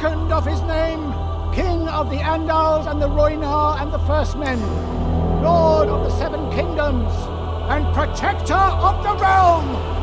second of his name, King of the Andals and the Roinar and the First Men, Lord of the Seven Kingdoms, and Protector of the Realm.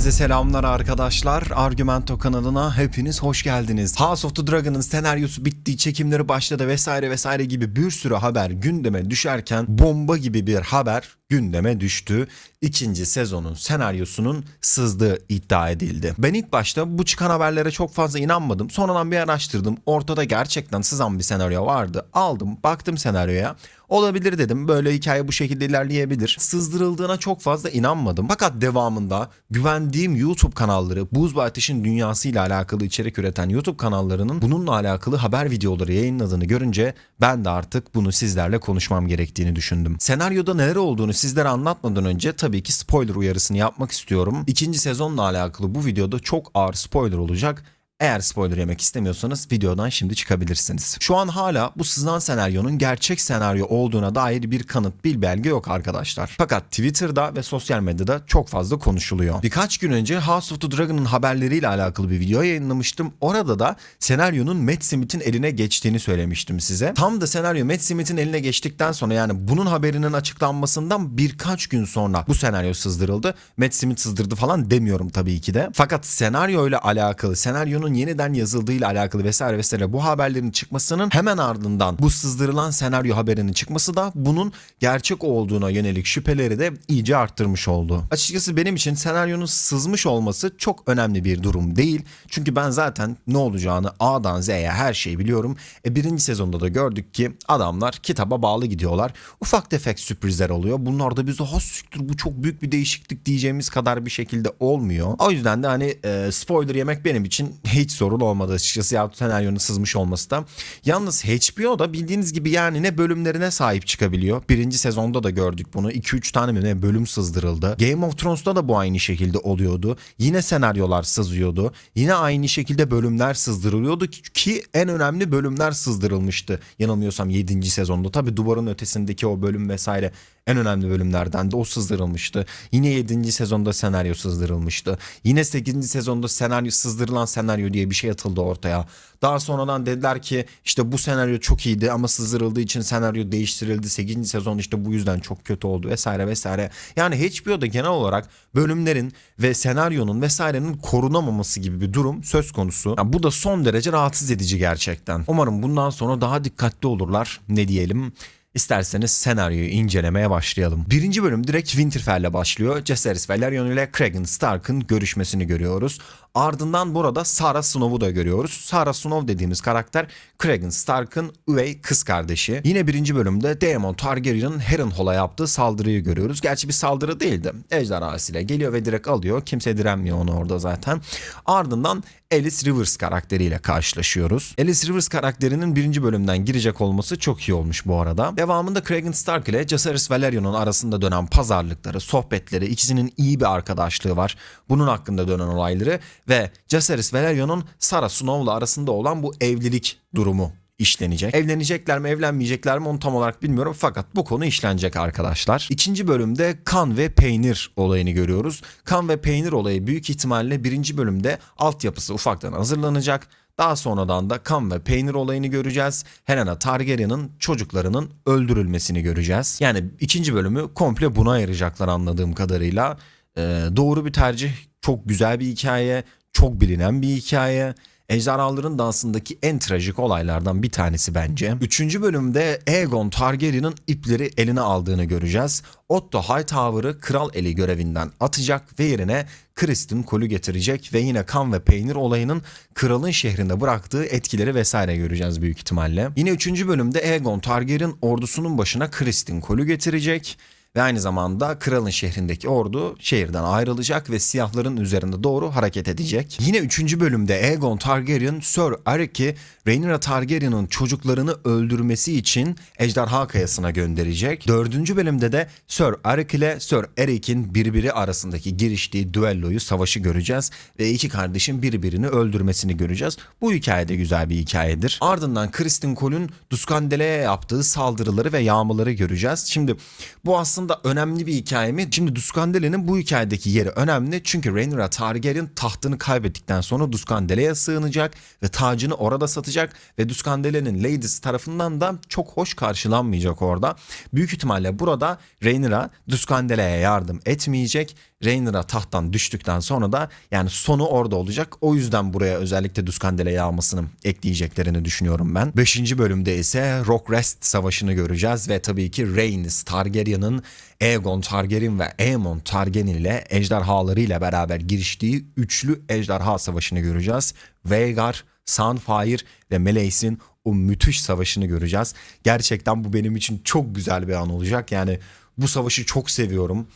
Herkese selamlar arkadaşlar. Argumento kanalına hepiniz hoş geldiniz. House of the Dragon'ın senaryosu bitti, çekimleri başladı vesaire vesaire gibi bir sürü haber gündeme düşerken bomba gibi bir haber gündeme düştü. İkinci sezonun senaryosunun sızdığı iddia edildi. Ben ilk başta bu çıkan haberlere çok fazla inanmadım. Sonradan bir araştırdım. Ortada gerçekten sızan bir senaryo vardı. Aldım, baktım senaryoya. Olabilir dedim. Böyle hikaye bu şekilde ilerleyebilir. Sızdırıldığına çok fazla inanmadım. Fakat devamında güvendiğim YouTube kanalları, Buz ve Ateş'in dünyası ile alakalı içerik üreten YouTube kanallarının bununla alakalı haber videoları yayınladığını görünce ben de artık bunu sizlerle konuşmam gerektiğini düşündüm. Senaryoda neler olduğunu sizlere anlatmadan önce tabii ki spoiler uyarısını yapmak istiyorum. İkinci sezonla alakalı bu videoda çok ağır spoiler olacak. Eğer spoiler yemek istemiyorsanız videodan şimdi çıkabilirsiniz. Şu an hala bu sızan senaryonun gerçek senaryo olduğuna dair bir kanıt, bir belge yok arkadaşlar. Fakat Twitter'da ve sosyal medyada çok fazla konuşuluyor. Birkaç gün önce House of the Dragon'ın haberleriyle alakalı bir video yayınlamıştım. Orada da senaryonun Matt Smith'in eline geçtiğini söylemiştim size. Tam da senaryo Matt Smith'in eline geçtikten sonra yani bunun haberinin açıklanmasından birkaç gün sonra bu senaryo sızdırıldı. Matt Smith sızdırdı falan demiyorum tabii ki de. Fakat senaryo ile alakalı, senaryonun yeniden yazıldığıyla alakalı vesaire vesaire bu haberlerin çıkmasının hemen ardından bu sızdırılan senaryo haberinin çıkması da bunun gerçek olduğuna yönelik şüpheleri de iyice arttırmış oldu. Açıkçası benim için senaryonun sızmış olması çok önemli bir durum değil. Çünkü ben zaten ne olacağını A'dan Z'ye her şeyi biliyorum. E birinci sezonda da gördük ki adamlar kitaba bağlı gidiyorlar. Ufak tefek sürprizler oluyor. Bunlar da bize has siktir bu çok büyük bir değişiklik diyeceğimiz kadar bir şekilde olmuyor. O yüzden de hani e, spoiler yemek benim için hiç sorun olmadı açıkçası ya senaryonun sızmış olması da. Yalnız HBO da bildiğiniz gibi yani ne bölümlerine sahip çıkabiliyor. Birinci sezonda da gördük bunu. 2-3 tane mi ne bölüm sızdırıldı. Game of Thrones'ta da bu aynı şekilde oluyordu. Yine senaryolar sızıyordu. Yine aynı şekilde bölümler sızdırılıyordu ki en önemli bölümler sızdırılmıştı. Yanılmıyorsam 7. sezonda. Tabi duvarın ötesindeki o bölüm vesaire en önemli bölümlerden de o sızdırılmıştı. Yine 7. sezonda senaryo sızdırılmıştı. Yine 8. sezonda senaryo sızdırılan senaryo diye bir şey atıldı ortaya. Daha sonradan dediler ki işte bu senaryo çok iyiydi ama sızdırıldığı için senaryo değiştirildi. 8. sezon işte bu yüzden çok kötü oldu vesaire vesaire. Yani HBO'da genel olarak bölümlerin ve senaryonun vesairenin korunamaması gibi bir durum söz konusu. Yani bu da son derece rahatsız edici gerçekten. Umarım bundan sonra daha dikkatli olurlar. Ne diyelim? İsterseniz senaryoyu incelemeye başlayalım. Birinci bölüm direkt Winterfell'le başlıyor. Jaehaerys Velaryon ile Cregan Stark'ın görüşmesini görüyoruz. Ardından burada Sarah Snow'u da görüyoruz. Sarah Snow dediğimiz karakter Cregan Stark'ın üvey kız kardeşi. Yine birinci bölümde Daemon Targaryen'ın Harrenhal'a yaptığı saldırıyı görüyoruz. Gerçi bir saldırı değildi. Ejderhasıyla geliyor ve direkt alıyor. Kimse direnmiyor onu orada zaten. Ardından Alice Rivers karakteriyle karşılaşıyoruz. Alice Rivers karakterinin birinci bölümden girecek olması çok iyi olmuş bu arada. Devamında Cregan Stark ile Jaehaerys Velaryon'un arasında dönen pazarlıkları, sohbetleri, ikisinin iyi bir arkadaşlığı var. Bunun hakkında dönen olayları ve Jaehaerys Velaryon'un Sarah Snow'la arasında olan bu evlilik durumu işlenecek. Evlenecekler mi evlenmeyecekler mi onu tam olarak bilmiyorum fakat bu konu işlenecek arkadaşlar. İkinci bölümde kan ve peynir olayını görüyoruz. Kan ve peynir olayı büyük ihtimalle birinci bölümde altyapısı ufaktan hazırlanacak. Daha sonradan da kan ve peynir olayını göreceğiz. Helena Targaryen'ın çocuklarının öldürülmesini göreceğiz. Yani ikinci bölümü komple buna ayıracaklar anladığım kadarıyla. Ee, doğru bir tercih, çok güzel bir hikaye, çok bilinen bir hikaye. Ejderhaların dansındaki en trajik olaylardan bir tanesi bence. Üçüncü bölümde Aegon Targaryen'ın ipleri eline aldığını göreceğiz. Otto Hightower'ı kral eli görevinden atacak ve yerine Kristin kolü getirecek ve yine kan ve peynir olayının kralın şehrinde bıraktığı etkileri vesaire göreceğiz büyük ihtimalle. Yine üçüncü bölümde Aegon Targaryen ordusunun başına Kristin kolü getirecek ve aynı zamanda kralın şehrindeki ordu şehirden ayrılacak ve siyahların üzerinde doğru hareket edecek. Yine 3. bölümde Aegon Targaryen Sir Eric'i Rhaenyra Targaryen'ın çocuklarını öldürmesi için Ejderha Kayası'na gönderecek. 4. bölümde de Sir Eric ile Sir Eric'in birbiri arasındaki giriştiği düelloyu, savaşı göreceğiz ve iki kardeşin birbirini öldürmesini göreceğiz. Bu hikaye de güzel bir hikayedir. Ardından Kristin Cole'un Duskandele'ye yaptığı saldırıları ve yağmaları göreceğiz. Şimdi bu aslında önemli bir hikaye mi? Şimdi Duskandele'nin bu hikayedeki yeri önemli çünkü Rhaenyra Targaryen tahtını kaybettikten sonra Duskandele'ye sığınacak ve tacını orada satacak ve Duskandele'nin ladies tarafından da çok hoş karşılanmayacak orada. Büyük ihtimalle burada Rhaenyra Duskandele'ye yardım etmeyecek. Rhaenyra tahttan düştükten sonra da yani sonu orada olacak. O yüzden buraya özellikle Duskandele yağmasını ekleyeceklerini düşünüyorum ben. 5. bölümde ise Rockrest Savaşı'nı göreceğiz ve tabii ki Rhaenys Targaryen'ın Aegon Targaryen ve Aemon Targaryen ile ejderhalarıyla beraber giriştiği üçlü ejderha savaşını göreceğiz. Vhagar, Sunfire ve Meleys'in o müthiş savaşını göreceğiz. Gerçekten bu benim için çok güzel bir an olacak. Yani bu savaşı çok seviyorum.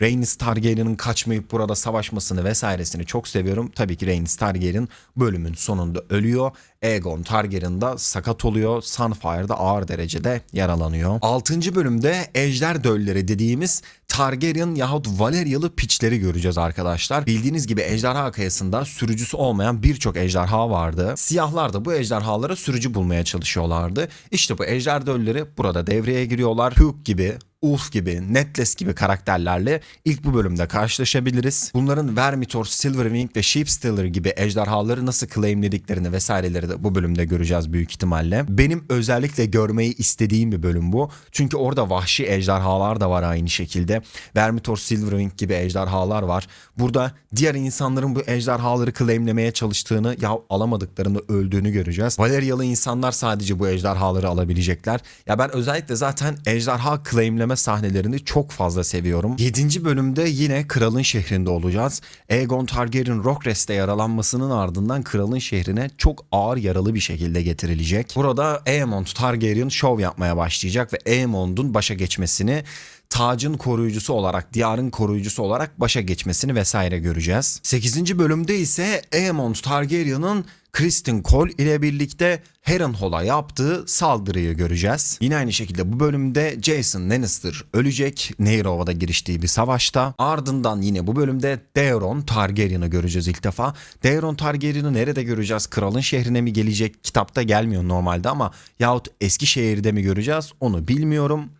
Rhaenys Targaryen'ın kaçmayıp burada savaşmasını vesairesini çok seviyorum. Tabii ki Rhaenys Targaryen bölümün sonunda ölüyor. Aegon Targaryen da sakat oluyor. Sunfire da ağır derecede yaralanıyor. 6. bölümde Ejder Dölleri dediğimiz Targaryen yahut Valeryalı piçleri göreceğiz arkadaşlar. Bildiğiniz gibi ejderha kayasında sürücüsü olmayan birçok ejderha vardı. Siyahlar da bu ejderhalara sürücü bulmaya çalışıyorlardı. İşte bu ejder dölleri burada devreye giriyorlar. Hugh gibi, Ulf gibi, Netless gibi karakterlerle ilk bu bölümde karşılaşabiliriz. Bunların Vermithor, Silverwing ve Sheepstealer gibi ejderhaları nasıl claimlediklerini vesaireleri de bu bölümde göreceğiz büyük ihtimalle. Benim özellikle görmeyi istediğim bir bölüm bu. Çünkü orada vahşi ejderhalar da var aynı şekilde. Vermithor, Silverwing gibi ejderhalar var. Burada diğer insanların bu ejderhaları claimlemeye çalıştığını ya alamadıklarını öldüğünü göreceğiz. Valeryalı insanlar sadece bu ejderhaları alabilecekler. Ya ben özellikle zaten ejderha claimleme sahnelerini çok fazla seviyorum. 7. bölümde yine kralın şehrinde olacağız. Aegon Targaryen Rockrest'te yaralanmasının ardından kralın şehrine çok ağır yaralı bir şekilde getirilecek. Burada Aemond Targaryen şov yapmaya başlayacak ve Aemond'un başa geçmesini tacın koruyucusu olarak, diyarın koruyucusu olarak başa geçmesini vesaire göreceğiz. 8. bölümde ise Aemond Targaryen'ın Kristen Cole ile birlikte Harrenhal'a yaptığı saldırıyı göreceğiz. Yine aynı şekilde bu bölümde Jason Lannister ölecek Nehir giriştiği bir savaşta. Ardından yine bu bölümde Daeron Targaryen'ı göreceğiz ilk defa. Daeron Targaryen'ı nerede göreceğiz? Kralın şehrine mi gelecek? Kitapta gelmiyor normalde ama yahut Eskişehir'de mi göreceğiz? Onu bilmiyorum.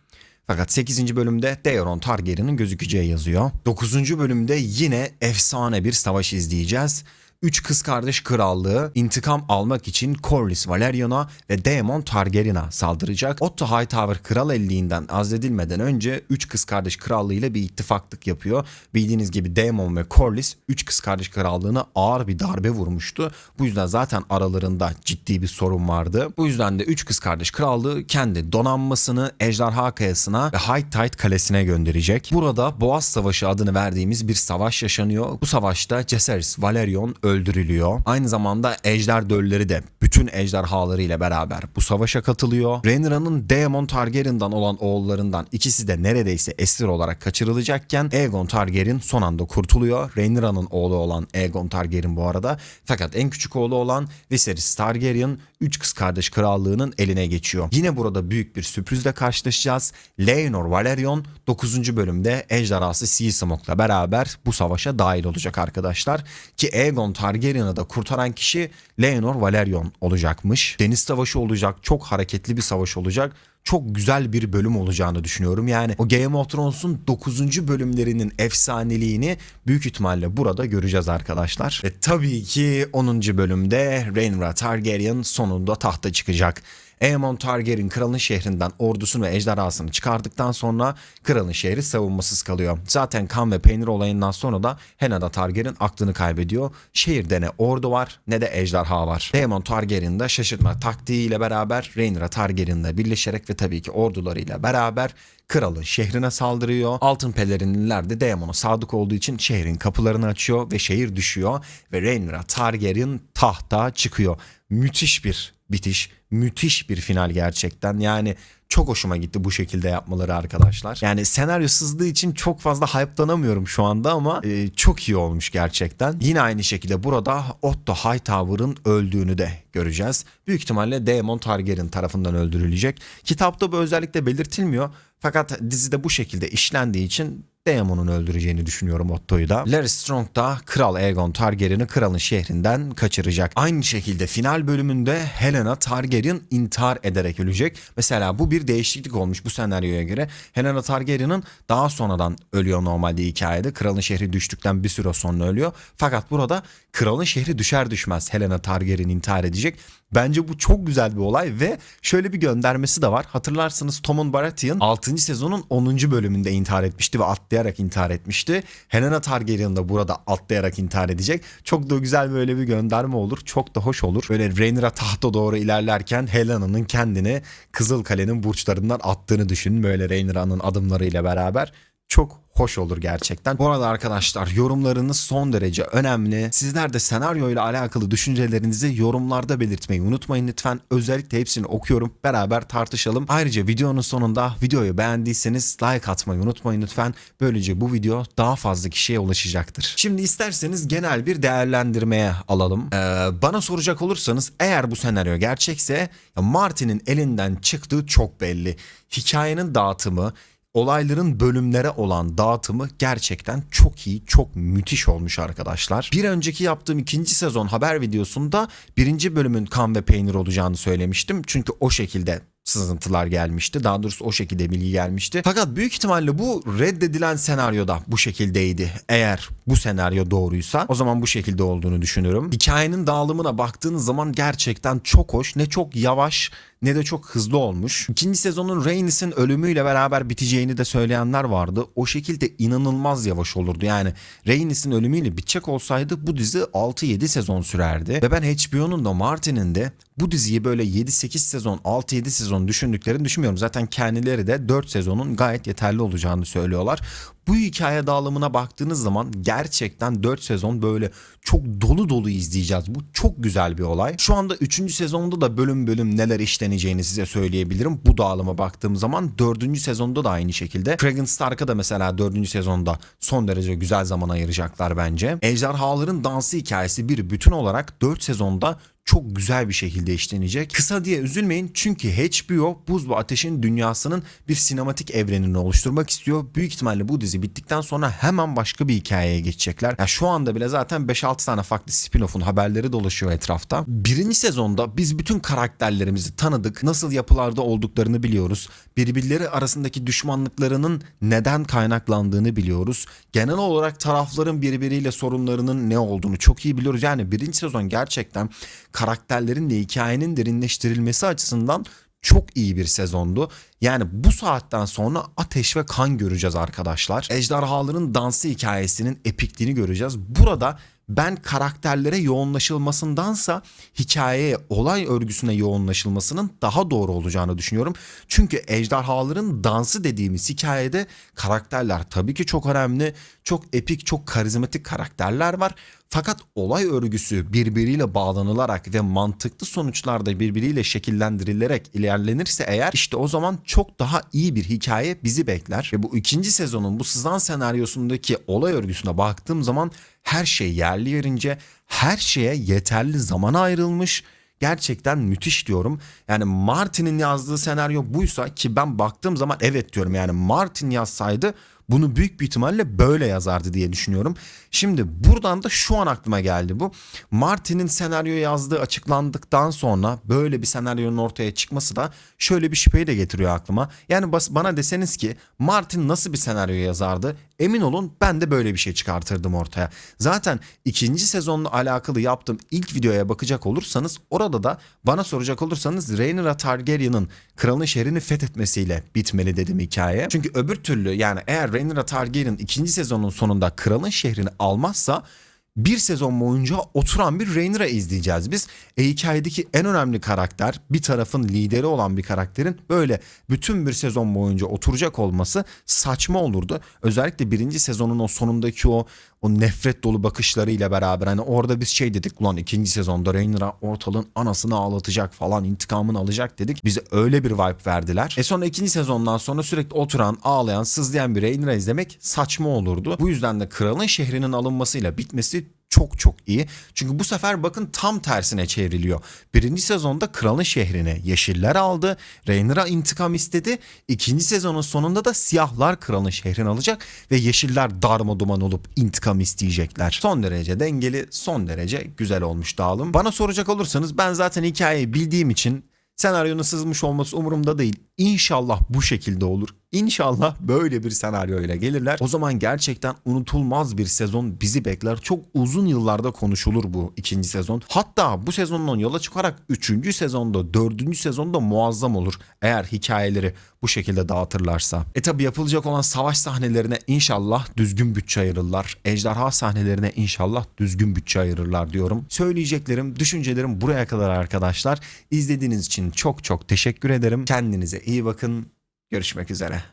Fakat 8. bölümde Daeron Targaryen'ın gözükeceği yazıyor. 9. bölümde yine efsane bir savaş izleyeceğiz. Üç kız kardeş krallığı intikam almak için Corlys Valerion'a ve Daemon Targaryen'a saldıracak. Otto Hightower kral elliğinden azledilmeden önce üç kız kardeş krallığıyla bir ittifaklık yapıyor. Bildiğiniz gibi Daemon ve Corlys üç kız kardeş krallığına ağır bir darbe vurmuştu. Bu yüzden zaten aralarında ciddi bir sorun vardı. Bu yüzden de üç kız kardeş krallığı kendi donanmasını Ejderha Kayası'na ve High Tide Kalesi'ne gönderecek. Burada Boğaz Savaşı adını verdiğimiz bir savaş yaşanıyor. Bu savaşta Jaehaerys Valerion öldürülüyor. Aynı zamanda ejder dölleri de bütün ejderhalarıyla beraber bu savaşa katılıyor. Rhaenyra'nın Daemon Targaryen'dan olan oğullarından ikisi de neredeyse esir olarak kaçırılacakken Aegon Targaryen son anda kurtuluyor. Rhaenyra'nın oğlu olan Aegon Targaryen bu arada. Fakat en küçük oğlu olan Viserys Targaryen 3 kız kardeş krallığının eline geçiyor. Yine burada büyük bir sürprizle karşılaşacağız. Laenor Valerion 9. bölümde ejderhası Sea Smoke'la beraber bu savaşa dahil olacak arkadaşlar. Ki Aegon Targaryen'ı da kurtaran kişi Laenor Valerion olacakmış. Deniz savaşı olacak, çok hareketli bir savaş olacak çok güzel bir bölüm olacağını düşünüyorum. Yani o Game of Thrones'un 9. bölümlerinin efsaneliğini büyük ihtimalle burada göreceğiz arkadaşlar. Ve tabii ki 10. bölümde Rhaenyra Targaryen sonunda tahta çıkacak. Aemon Targaryen kralın şehrinden ordusunu ve ejderhasını çıkardıktan sonra kralın şehri savunmasız kalıyor. Zaten kan ve peynir olayından sonra da Henna'da Targaryen aklını kaybediyor. Şehirde ne ordu var ne de ejderha var. Aemon Targaryen de şaşırtma taktiğiyle beraber Rhaenyra Targaryen'le birleşerek ve tabii ki ordularıyla beraber kralın şehrine saldırıyor. Altın pelerinliler de Daemon'a sadık olduğu için şehrin kapılarını açıyor ve şehir düşüyor ve Rhaenyra Targaryen tahta çıkıyor. Müthiş bir bitiş, müthiş bir final gerçekten. Yani çok hoşuma gitti bu şekilde yapmaları arkadaşlar. Yani senaryo sızdığı için çok fazla hype'lanamıyorum şu anda ama e, çok iyi olmuş gerçekten. Yine aynı şekilde burada Otto Hightower'ın öldüğünü de göreceğiz. Büyük ihtimalle Daemon Targaryen tarafından öldürülecek. Kitapta bu özellikle belirtilmiyor. Fakat dizide bu şekilde işlendiği için Daemon'un öldüreceğini düşünüyorum Otto'yu da. Larry Strong da Kral Aegon Targaryen'i kralın şehrinden kaçıracak. Aynı şekilde final bölümünde Helena Targaryen intihar ederek ölecek. Mesela bu bir değişiklik olmuş bu senaryoya göre. Helena Targaryen'ın daha sonradan ölüyor normalde hikayede. Kralın şehri düştükten bir süre sonra ölüyor. Fakat burada kralın şehri düşer düşmez Helena Targaryen intihar edecek. Bence bu çok güzel bir olay ve şöyle bir göndermesi de var. Hatırlarsınız Tommen Baratheon 6. sezonun 10. bölümünde intihar etmişti ve atlayarak intihar etmişti. Helena Targaryen de burada atlayarak intihar edecek. Çok da güzel böyle bir gönderme olur. Çok da hoş olur. Böyle Rhaenyra tahta doğru ilerlerken Helena'nın kendini Kızılkale'nin burçlarından attığını düşünün. Böyle Rhaenyra'nın adımlarıyla beraber çok hoş olur gerçekten. Bu arada arkadaşlar yorumlarınız son derece önemli. Sizler de senaryo ile alakalı düşüncelerinizi yorumlarda belirtmeyi unutmayın lütfen. Özellikle hepsini okuyorum. Beraber tartışalım. Ayrıca videonun sonunda videoyu beğendiyseniz like atmayı unutmayın lütfen. Böylece bu video daha fazla kişiye ulaşacaktır. Şimdi isterseniz genel bir değerlendirmeye alalım. Ee, bana soracak olursanız eğer bu senaryo gerçekse Martin'in elinden çıktığı çok belli. Hikayenin dağıtımı, olayların bölümlere olan dağıtımı gerçekten çok iyi, çok müthiş olmuş arkadaşlar. Bir önceki yaptığım ikinci sezon haber videosunda birinci bölümün kan ve peynir olacağını söylemiştim. Çünkü o şekilde sızıntılar gelmişti. Daha doğrusu o şekilde bilgi gelmişti. Fakat büyük ihtimalle bu reddedilen senaryoda bu şekildeydi. Eğer bu senaryo doğruysa o zaman bu şekilde olduğunu düşünüyorum. Hikayenin dağılımına baktığınız zaman gerçekten çok hoş. Ne çok yavaş ne de çok hızlı olmuş. İkinci sezonun Rhaenys'in ölümüyle beraber biteceğini de söyleyenler vardı. O şekilde inanılmaz yavaş olurdu. Yani Rhaenys'in ölümüyle bitecek olsaydı bu dizi 6-7 sezon sürerdi. Ve ben HBO'nun da Martin'in de bu diziyi böyle 7-8 sezon, 6-7 sezon düşündüklerini düşünmüyorum. Zaten kendileri de 4 sezonun gayet yeterli olacağını söylüyorlar. Bu hikaye dağılımına baktığınız zaman gerçekten 4 sezon böyle çok dolu dolu izleyeceğiz. Bu çok güzel bir olay. Şu anda 3. sezonda da bölüm bölüm neler işleneceğini size söyleyebilirim. Bu dağılıma baktığım zaman 4. sezonda da aynı şekilde. Cregan Stark'a da mesela 4. sezonda son derece güzel zaman ayıracaklar bence. Ejderhaların dansı hikayesi bir bütün olarak 4 sezonda çok güzel bir şekilde işlenecek. Kısa diye üzülmeyin çünkü HBO Buz ve Ateş'in dünyasının bir sinematik evrenini oluşturmak istiyor. Büyük ihtimalle bu dizi bittikten sonra hemen başka bir hikayeye geçecekler. Ya şu anda bile zaten 5-6 tane farklı spin-off'un haberleri dolaşıyor etrafta. Birinci sezonda biz bütün karakterlerimizi tanıdık. Nasıl yapılarda olduklarını biliyoruz. Birbirleri arasındaki düşmanlıklarının neden kaynaklandığını biliyoruz. Genel olarak tarafların birbiriyle sorunlarının ne olduğunu çok iyi biliyoruz. Yani birinci sezon gerçekten karakterlerin de hikayenin derinleştirilmesi açısından çok iyi bir sezondu. Yani bu saatten sonra ateş ve kan göreceğiz arkadaşlar. Ejderhaların dansı hikayesinin epikliğini göreceğiz. Burada ben karakterlere yoğunlaşılmasındansa hikayeye, olay örgüsüne yoğunlaşılmasının daha doğru olacağını düşünüyorum. Çünkü ejderhaların dansı dediğimiz hikayede karakterler tabii ki çok önemli. Çok epik, çok karizmatik karakterler var. Fakat olay örgüsü birbiriyle bağlanılarak ve mantıklı sonuçlarda birbiriyle şekillendirilerek ilerlenirse eğer işte o zaman çok daha iyi bir hikaye bizi bekler. Ve bu ikinci sezonun bu sızan senaryosundaki olay örgüsüne baktığım zaman her şey yerli yerince her şeye yeterli zamana ayrılmış gerçekten müthiş diyorum. Yani Martin'in yazdığı senaryo buysa ki ben baktığım zaman evet diyorum yani Martin yazsaydı bunu büyük bir ihtimalle böyle yazardı diye düşünüyorum. Şimdi buradan da şu an aklıma geldi bu. Martin'in senaryo yazdığı açıklandıktan sonra böyle bir senaryonun ortaya çıkması da şöyle bir şüpheyi de getiriyor aklıma. Yani bana deseniz ki Martin nasıl bir senaryo yazardı? Emin olun ben de böyle bir şey çıkartırdım ortaya. Zaten ikinci sezonla alakalı yaptığım ilk videoya bakacak olursanız orada da bana soracak olursanız Rhaenyra Targaryen'ın kralın şehrini fethetmesiyle bitmeli dedim hikaye. Çünkü öbür türlü yani eğer Rhaenyra Targaryen ikinci sezonun sonunda kralın şehrini almazsa bir sezon boyunca oturan bir Rhaenyra izleyeceğiz biz. E hikayedeki en önemli karakter bir tarafın lideri olan bir karakterin böyle bütün bir sezon boyunca oturacak olması saçma olurdu. Özellikle birinci sezonun o sonundaki o o nefret dolu bakışlarıyla beraber hani orada biz şey dedik ulan ikinci sezonda Rhaenyra ortalığın anasını ağlatacak falan intikamını alacak dedik. Bize öyle bir vibe verdiler. E sonra ikinci sezondan sonra sürekli oturan ağlayan sızlayan bir Rhaenyra izlemek saçma olurdu. Bu yüzden de kralın şehrinin alınmasıyla bitmesi çok çok iyi. Çünkü bu sefer bakın tam tersine çevriliyor. Birinci sezonda kralın şehrini yeşiller aldı. Rhaenyra intikam istedi. İkinci sezonun sonunda da siyahlar kralın şehrini alacak ve yeşiller darma duman olup intikam isteyecekler. Son derece dengeli, son derece güzel olmuş dağılım. Bana soracak olursanız ben zaten hikayeyi bildiğim için senaryonun sızmış olması umurumda değil. İnşallah bu şekilde olur. İnşallah böyle bir senaryoyla gelirler. O zaman gerçekten unutulmaz bir sezon bizi bekler. Çok uzun yıllarda konuşulur bu ikinci sezon. Hatta bu sezondan yola çıkarak üçüncü sezonda, dördüncü sezonda muazzam olur. Eğer hikayeleri bu şekilde dağıtırlarsa. E tabi yapılacak olan savaş sahnelerine inşallah düzgün bütçe ayırırlar. Ejderha sahnelerine inşallah düzgün bütçe ayırırlar diyorum. Söyleyeceklerim, düşüncelerim buraya kadar arkadaşlar. İzlediğiniz için çok çok teşekkür ederim. Kendinize iyi bakın. Görüşmek üzere.